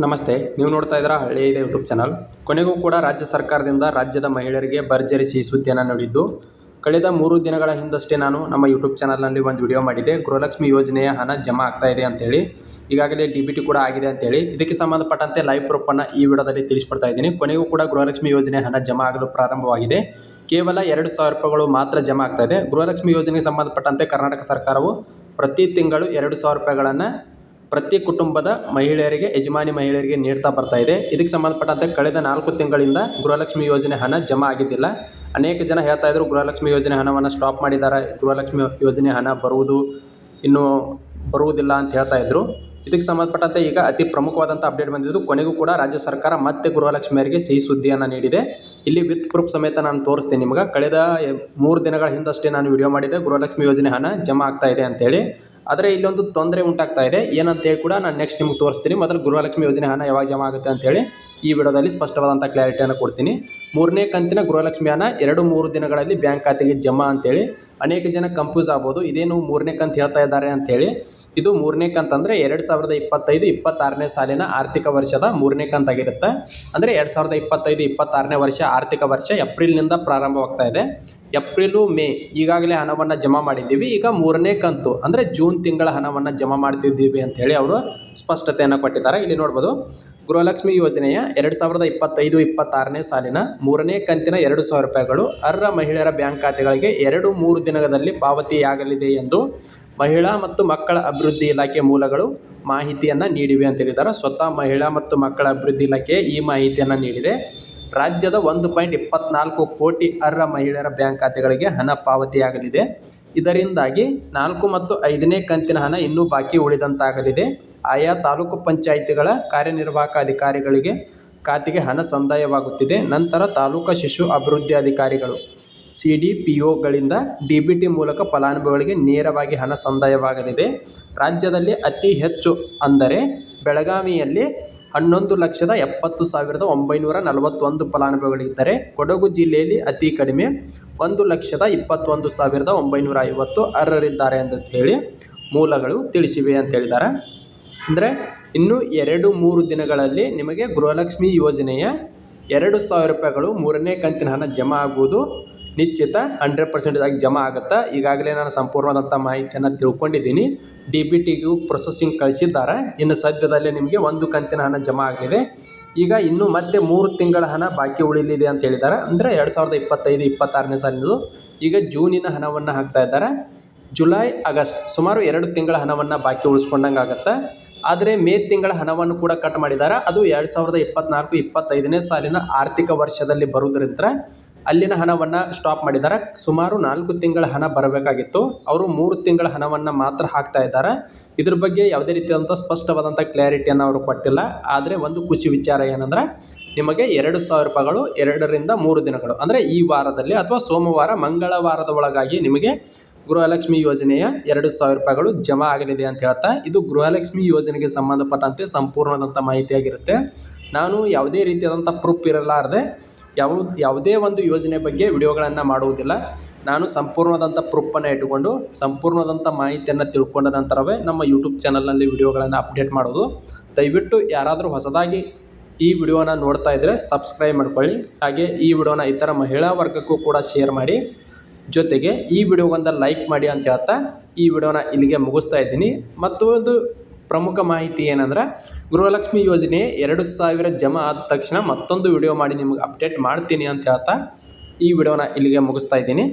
ನಮಸ್ತೆ, ನೀವು ನೋಡ್ತಾ ಇದ್ದೀರಾ ಹಳ್ಳಿ ಇದೆ ಯೂಟ್ಯೂಬ್ ಚಾನಲ್ ಕೊನೆಗೂ ಕೂಡ ರಾಜ್ಯ ಸರ್ಕಾರದಿಂದ ರಾಜ್ಯದ ಮಹಿಳೆಯರಿಗೆ ಭರ್ಜರಿ ಸಿಹಿ ಸುದ್ದಿಯನ್ನು ನೋಡಿದ್ದು. ಕಳೆದ ಮೂರು ದಿನಗಳ ಹಿಂದಷ್ಟೇ ನಾನು ನಮ್ಮ ಯೂಟ್ಯೂಬ್ ಚಾನಲ್ನಲ್ಲಿ ಒಂದು ವಿಡಿಯೋ ಮಾಡಿದೆ ಗೃಹಲಕ್ಷ್ಮಿ ಯೋಜನೆಯ ಹಣ ಜಮಾ ಆಗ್ತಾ ಇದೆ ಅಂತೇಳಿ. ಈಗಾಗಲೇ ಡಿ ಕೂಡ ಆಗಿದೆ ಅಂತೇಳಿ. ಇದಕ್ಕೆ ಸಂಬಂಧಪಟ್ಟಂತೆ ಲೈವ್ ಪ್ರೂಫನ್ನು ಈ ವಿಡಿಯೋದಲ್ಲಿ ತಿಳಿಸ್ಕೊಡ್ತಾ ಇದ್ದೀನಿ. ಕೊನೆಗೂ ಕೂಡ ಗೃಹಲಕ್ಷ್ಮಿ ಯೋಜನೆ ಹಣ ಜಮಾ ಆಗಲು ಪ್ರಾರಂಭವಾಗಿದೆ. ಕೇವಲ ಎರಡು ಸಾವಿರ ರೂಪಾಯಿಗಳು ಮಾತ್ರ ಜಮಾ ಆಗ್ತಾ ಇದೆ. ಗೃಹಲಕ್ಷ್ಮಿ ಯೋಜನೆಗೆ ಸಂಬಂಧಪಟ್ಟಂತೆ ಕರ್ನಾಟಕ ಸರ್ಕಾರವು ಪ್ರತಿ ತಿಂಗಳು ಎರಡು ಸಾವಿರ ರೂಪಾಯಿಗಳನ್ನು ಪ್ರತಿ ಕುಟುಂಬದ ಮಹಿಳೆಯರಿಗೆ, ಯಜಮಾನಿ ಮಹಿಳೆಯರಿಗೆ ನೀಡ್ತಾ ಬರ್ತಾ ಇದೆ. ಇದಕ್ಕೆ ಸಂಬಂಧಪಟ್ಟಂತೆ ಕಳೆದ ನಾಲ್ಕು ತಿಂಗಳಿಂದ ಗೃಹಲಕ್ಷ್ಮಿ ಯೋಜನೆ ಹಣ ಜಮಾ ಆಗಿದ್ದಿಲ್ಲ. ಅನೇಕ ಜನ ಹೇಳ್ತಾ ಇದ್ರು, ಗೃಹಲಕ್ಷ್ಮಿ ಯೋಜನೆ ಹಣವನ್ನು ಸ್ಟಾಪ್ ಮಾಡಿದ್ದಾರೆ. ಗೃಹಲಕ್ಷ್ಮಿ ಯೋಜನೆ ಹಣ ಬರುವುದು, ಇನ್ನೂ ಬರುವುದಿಲ್ಲ ಅಂತ ಹೇಳ್ತಾ ಇದ್ರು. ಇದಕ್ಕೆ ಸಂಬಂಧಪಟ್ಟಂತೆ ಈಗ ಅತಿ ಪ್ರಮುಖವಾದಂಥ ಅಪ್ಡೇಟ್ ಬಂದಿದ್ದು, ಕೊನೆಗೂ ಕೂಡ ರಾಜ್ಯ ಸರ್ಕಾರ ಮತ್ತೆ ಗೃಹಲಕ್ಷ್ಮಿಯರಿಗೆ ಸಿಹಿ ಸುದ್ದಿಯನ್ನು ನೀಡಿದೆ. ಇಲ್ಲಿ ವಿತ್ ಪ್ರೂಫ್ ಸಮೇತ ನಾನು ತೋರಿಸ್ತೀನಿ ನಿಮಗೆ. ಕಳೆದ, ಮೂರು ದಿನಗಳ ಹಿಂದಷ್ಟೇ ನಾನು ವಿಡಿಯೋ ಮಾಡಿದೆ ಗೃಹಲಕ್ಷ್ಮಿ ಯೋಜನೆ ಹಣ ಜಮಾ ಆಗ್ತಾ ಇದೆ ಅಂತೇಳಿ. ಆದರೆ ಇಲ್ಲೊಂದು ತೊಂದರೆ ಉಂಟಾಗ್ತಾ ಇದೆ. ಏನಂತೇಳಿ ಕೂಡ ನಾನು ನೆಕ್ಸ್ಟ್ ನಿಮ್ಗೆ ತೋರಿಸ್ತೀನಿ. ಮೊದಲು ಗೃಹಲಕ್ಷ್ಮಿ ಯೋಜನೆ ಹಣ ಯಾವಾಗ ಜಮಾ ಆಗುತ್ತೆ ಅಂತೇಳಿ ಈ ವಿಡಿಯೋದಲ್ಲಿ ಸ್ಪಷ್ಟವಾದಂಥ ಕ್ಲಾರಿಟಿಯನ್ನು ಕೊಡ್ತೀನಿ. ಮೂರನೇ ಕಂತಿನ ಗೃಹಲಕ್ಷ್ಮಿ ಹಣ ಎರಡು ಮೂರು ದಿನಗಳಲ್ಲಿ ಬ್ಯಾಂಕ್ ಖಾತೆಗೆ ಜಮಾ ಅಂತೇಳಿ ಅನೇಕ ಜನ ಕನ್ಫ್ಯೂಸ್ ಆಗ್ಬೋದು. ಇದೇನು ಮೂರನೇ ಕಂತು ಹೇಳ್ತಾ ಇದ್ದಾರೆ ಅಂತೇಳಿ ಇದು ಮೂರನೇ ಕಂತು ಅಂದರೆ ಎರಡು ಸಾವಿರದ ಇಪ್ಪತ್ತೈದು, ಇಪ್ಪತ್ತಾರನೇ ಸಾಲಿನ ಆರ್ಥಿಕ ವರ್ಷದ ಮೂರನೇ ಕಂತಾಗಿರುತ್ತೆ ಅಂದರೆ ಎರಡು ಸಾವಿರದ ಇಪ್ಪತ್ತೈದು, ಇಪ್ಪತ್ತಾರನೇ ವರ್ಷ ಆರ್ಥಿಕ ವರ್ಷ ಏಪ್ರಿಲ್ನಿಂದ ಪ್ರಾರಂಭವಾಗ್ತಾ ಇದೆ. ಏಪ್ರಿಲು, ಮೇ ಈಗಾಗಲೇ ಹಣವನ್ನು ಜಮಾ ಮಾಡಿದ್ದೀವಿ. ಈಗ ಮೂರನೇ ಕಂತು ಅಂದರೆ ಜೂನ್ ತಿಂಗಳ ಹಣವನ್ನು ಜಮಾ ಮಾಡ್ತಿದ್ದೀವಿ ಅಂತ ಹೇಳಿ ಅವರು ಸ್ಪಷ್ಟತೆಯನ್ನು ಕೊಟ್ಟಿದ್ದಾರೆ. ಇಲ್ಲಿ ನೋಡ್ಬೋದು, ಗೃಹಲಕ್ಷ್ಮಿ ಯೋಜನೆಯ ಎರಡು ಸಾವಿರದ ಇಪ್ಪತ್ತೈದು, ಇಪ್ಪತ್ತಾರನೇ ಸಾಲಿನ ಮೂರನೇ ಕಂತಿನ ಎರಡು ಸಾವಿರ ರೂಪಾಯಿಗಳು ಅರ್ಹ ಮಹಿಳೆಯರ ಬ್ಯಾಂಕ್ ಖಾತೆಗಳಿಗೆ ಎರಡು ಮೂರು ದಿನದಲ್ಲಿ ಪಾವತಿಯಾಗಲಿದೆ ಎಂದು ಮಹಿಳಾ ಮತ್ತು ಮಕ್ಕಳ ಅಭಿವೃದ್ಧಿ ಇಲಾಖೆ ಮೂಲಗಳು ಮಾಹಿತಿಯನ್ನು ನೀಡಿವೆ ಅಂತ ಹೇಳಿದ್ದಾರೆ ಸ್ವತಃ ಮಹಿಳಾ ಮತ್ತು ಮಕ್ಕಳ ಅಭಿವೃದ್ಧಿ ಇಲಾಖೆ ಈ ಮಾಹಿತಿಯನ್ನು ನೀಡಿದೆ. ರಾಜ್ಯದ ಒಂದು ಪಾಯಿಂಟ್ ಇಪ್ಪತ್ನಾಲ್ಕು ಕೋಟಿ ಅರ್ಹ ಮಹಿಳೆಯರ ಬ್ಯಾಂಕ್ ಖಾತೆಗಳಿಗೆ ಹಣ ಪಾವತಿಯಾಗಲಿದೆ. ಇದರಿಂದಾಗಿ ನಾಲ್ಕು ಮತ್ತು ಐದನೇ ಕಂತಿನ ಹಣ ಇನ್ನೂ ಬಾಕಿ ಉಳಿದಂತಾಗಲಿದೆ. ಆಯಾ ತಾಲೂಕು ಪಂಚಾಯಿತಿಗಳ ಕಾರ್ಯನಿರ್ವಾಹಕ ಅಧಿಕಾರಿಗಳಿಗೆ ಖಾತೆಗೆ ಹಣ ಸಂದಾಯವಾಗುತ್ತಿದೆ. ನಂತರ ತಾಲೂಕು ಶಿಶು ಅಭಿವೃದ್ಧಿ ಅಧಿಕಾರಿಗಳು ಸಿ ಡಿ ಪಿ ಒಗಳಿಂದ ಡಿ ಬಿ ಟಿ ಮೂಲಕ ಫಲಾನುಭವಿಗಳಿಗೆ ನೇರವಾಗಿ ಹಣ ಸಂದಾಯವಾಗಲಿದೆ. ರಾಜ್ಯದಲ್ಲಿ ಅತಿ ಹೆಚ್ಚು ಅಂದರೆ ಬೆಳಗಾವಿಯಲ್ಲಿ ಹನ್ನೊಂದು ಲಕ್ಷದ ಎಪ್ಪತ್ತು ಸಾವಿರದ ಒಂಬೈನೂರ ನಲವತ್ತೊಂದು ಫಲಾನುಭವಿಗಳಿದ್ದರೆ. ಕೊಡಗು ಜಿಲ್ಲೆಯಲ್ಲಿ ಅತಿ ಕಡಿಮೆ ಒಂದು ಲಕ್ಷದ ಇಪ್ಪತ್ತೊಂದು ಸಾವಿರದ ಒಂಬೈನೂರ ಐವತ್ತು ಅರ್ಹರಿದ್ದಾರೆ ಅಂತ ಹೇಳಿ ಮೂಲಗಳು ತಿಳಿಸಿವೆ ಅಂತ ಹೇಳಿದ್ದಾರೆ. ಅಂದರೆ ಇನ್ನು ಎರಡು ಮೂರು ದಿನಗಳಲ್ಲಿ ನಿಮಗೆ ಗೃಹಲಕ್ಷ್ಮಿ ಯೋಜನೆಯ ಎರಡು ಸಾವಿರ ರೂಪಾಯಿಗಳು ಮೂರನೇ ಕಂತಿನ ಹಣ ಜಮಾ ಆಗುವುದು. ನಿಶ್ಚಿತ ಹಂಡ್ರೆಡ್ ಪರ್ಸೆಂಟೇಜ್ ಆಗಿ ಜಮಾ ಆಗುತ್ತೆ? ಈಗಾಗಲೇ ನಾನು ಸಂಪೂರ್ಣವಾದಂಥ ಮಾಹಿತಿಯನ್ನು ತಿಳ್ಕೊಂಡಿದ್ದೀನಿ. ಡಿ ಬಿ ಟಿಗೂ ಪ್ರೊಸೆಸಿಂಗ್ ಕಳಿಸಿದ್ದಾರೆ. ಇನ್ನು ಸದ್ಯದಲ್ಲೇ ನಿಮಗೆ ಒಂದು ಕಂತಿನ ಹಣ ಜಮಾ ಆಗಲಿದೆ. ಈಗ ಇನ್ನು ಮತ್ತೆ ಮೂರು ತಿಂಗಳ ಹಣ ಬಾಕಿ ಉಳಿಲಿದೆ ಅಂತ ಹೇಳಿದ್ದಾರೆ. ಅಂದರೆ ಎರಡು ಸಾವಿರದ ಇಪ್ಪತ್ತೈದು, ಇಪ್ಪತ್ತಾರನೇ ಸಾಲಿನದು. ಈಗ ಜೂನಿನ ಹಣವನ್ನು ಹಾಕ್ತಾ ಇದ್ದಾರೆ. ಜುಲೈ, ಆಗಸ್ಟ್ ಸುಮಾರು ಎರಡು ತಿಂಗಳ ಹಣವನ್ನು ಬಾಕಿ ಉಳಿಸ್ಕೊಂಡಂಗೆ ಆಗುತ್ತೆ? ಆದರೆ ಮೇ ತಿಂಗಳ ಹಣವನ್ನು ಕೂಡ ಕಟ್ ಮಾಡಿದ್ದಾರೆ. ಅದು ಎರಡು ಸಾವಿರದ ಇಪ್ಪತ್ನಾಲ್ಕು, ಇಪ್ಪತ್ತೈದನೇ ಸಾಲಿನ ಆರ್ಥಿಕ ವರ್ಷದಲ್ಲಿ ಬರುವುದರಿಂದ ಅಲ್ಲಿನ ಹಣವನ್ನು ಸ್ಟಾಪ್ ಮಾಡಿದ್ದಾರೆ ಸುಮಾರು ನಾಲ್ಕು ತಿಂಗಳ ಹಣ ಬರಬೇಕಾಗಿತ್ತು. ಅವರು ಮೂರು ತಿಂಗಳ ಹಣವನ್ನು ಮಾತ್ರ ಹಾಕ್ತಾ ಇದ್ದಾರೆ. ಇದ್ರ ಬಗ್ಗೆ ಯಾವುದೇ ರೀತಿಯಾದಂಥ ಸ್ಪಷ್ಟವಾದಂಥ ಕ್ಲಾರಿಟಿಯನ್ನು ಅವರು ಕೊಟ್ಟಿಲ್ಲ. ಆದರೆ ಒಂದು ಖುಷಿ ವಿಚಾರ ಏನಂದ್ರೆ, ನಿಮಗೆ ಎರಡು ಸಾವಿರ ರೂಪಾಯಿಗಳು ಎರಡರಿಂದ ಮೂರು ದಿನಗಳು, ಅಂದರೆ ಈ ವಾರದಲ್ಲಿ ಅಥವಾ ಸೋಮವಾರ, ಮಂಗಳವಾರದ ಒಳಗಾಗಿ ನಿಮಗೆ ಗೃಹಲಕ್ಷ್ಮಿ ಯೋಜನೆಯ ಎರಡು ಸಾವಿರ ರೂಪಾಯಿಗಳು ಜಮಾ ಆಗಲಿದೆ ಅಂತ ಹೇಳ್ತಾ, ಇದು ಗೃಹಲಕ್ಷ್ಮಿ ಯೋಜನೆಗೆ ಸಂಬಂಧಪಟ್ಟಂತೆ ಸಂಪೂರ್ಣವಾದಂಥ ಮಾಹಿತಿಯಾಗಿರುತ್ತೆ. ನಾನು ಯಾವುದೇ ರೀತಿಯಾದಂಥ ಪ್ರೂಫ್ ಇರಲಾರದೆ ಯಾವ ಯಾವುದೇ ಒಂದು ಯೋಜನೆ ಬಗ್ಗೆ ವಿಡಿಯೋಗಳನ್ನು ಮಾಡುವುದಿಲ್ಲ. ನಾನು ಸಂಪೂರ್ಣವಾದಂಥ ಪ್ರೂಫನ್ನು ಇಟ್ಟುಕೊಂಡು ಸಂಪೂರ್ಣದಂಥ ಮಾಹಿತಿಯನ್ನು ತಿಳ್ಕೊಂಡ ನಂತರವೇ ನಮ್ಮ ಯೂಟ್ಯೂಬ್ ಚಾನಲ್ನಲ್ಲಿ ವಿಡಿಯೋಗಳನ್ನು ಅಪ್ಡೇಟ್ ಮಾಡೋದು. ದಯವಿಟ್ಟು ಯಾರಾದರೂ ಹೊಸದಾಗಿ ಈ ವಿಡಿಯೋನ ನೋಡ್ತಾ ಇದ್ದರೆ ಸಬ್ಸ್ಕ್ರೈಬ್ ಮಾಡ್ಕೊಳ್ಳಿ. ಹಾಗೆ ಈ ವಿಡಿಯೋನ ಇತರ ಮಹಿಳಾ ವರ್ಗಕ್ಕೂ ಕೂಡ ಶೇರ್ ಮಾಡಿ. ಜೊತೆಗೆ ಈ ವಿಡಿಯೋಗೊಂದು ಲೈಕ್ ಮಾಡಿ ಅಂತ ಹೇಳ್ತಾ ಈ ವಿಡಿಯೋನ ಇಲ್ಲಿಗೆ ಮುಗಿಸ್ತಾ ಇದ್ದೀನಿ. ಮತ್ತು ಒಂದು ಪ್ರಮುಖ ಮಾಹಿತಿ ಏನಂದ್ರೆ ಗೃಹಲಕ್ಷ್ಮಿ ಯೋಜನೆ ಎರಡು ಸಾವಿರ ಜಮಾ ಆದ ತಕ್ಷಣ ಮತ್ತೊಂದು ವಿಡಿಯೋ ಮಾಡಿ ನಿಮಗೆ ಅಪ್ಡೇಟ್ ಮಾಡ್ತೀನಿ ಅಂತ ಹೇಳ್ತಾ ಈ ವಿಡಿಯೋನ ಇಲ್ಲಿಗೆ ಮುಗಿಸ್ತಾ ಇದ್ದೀನಿ.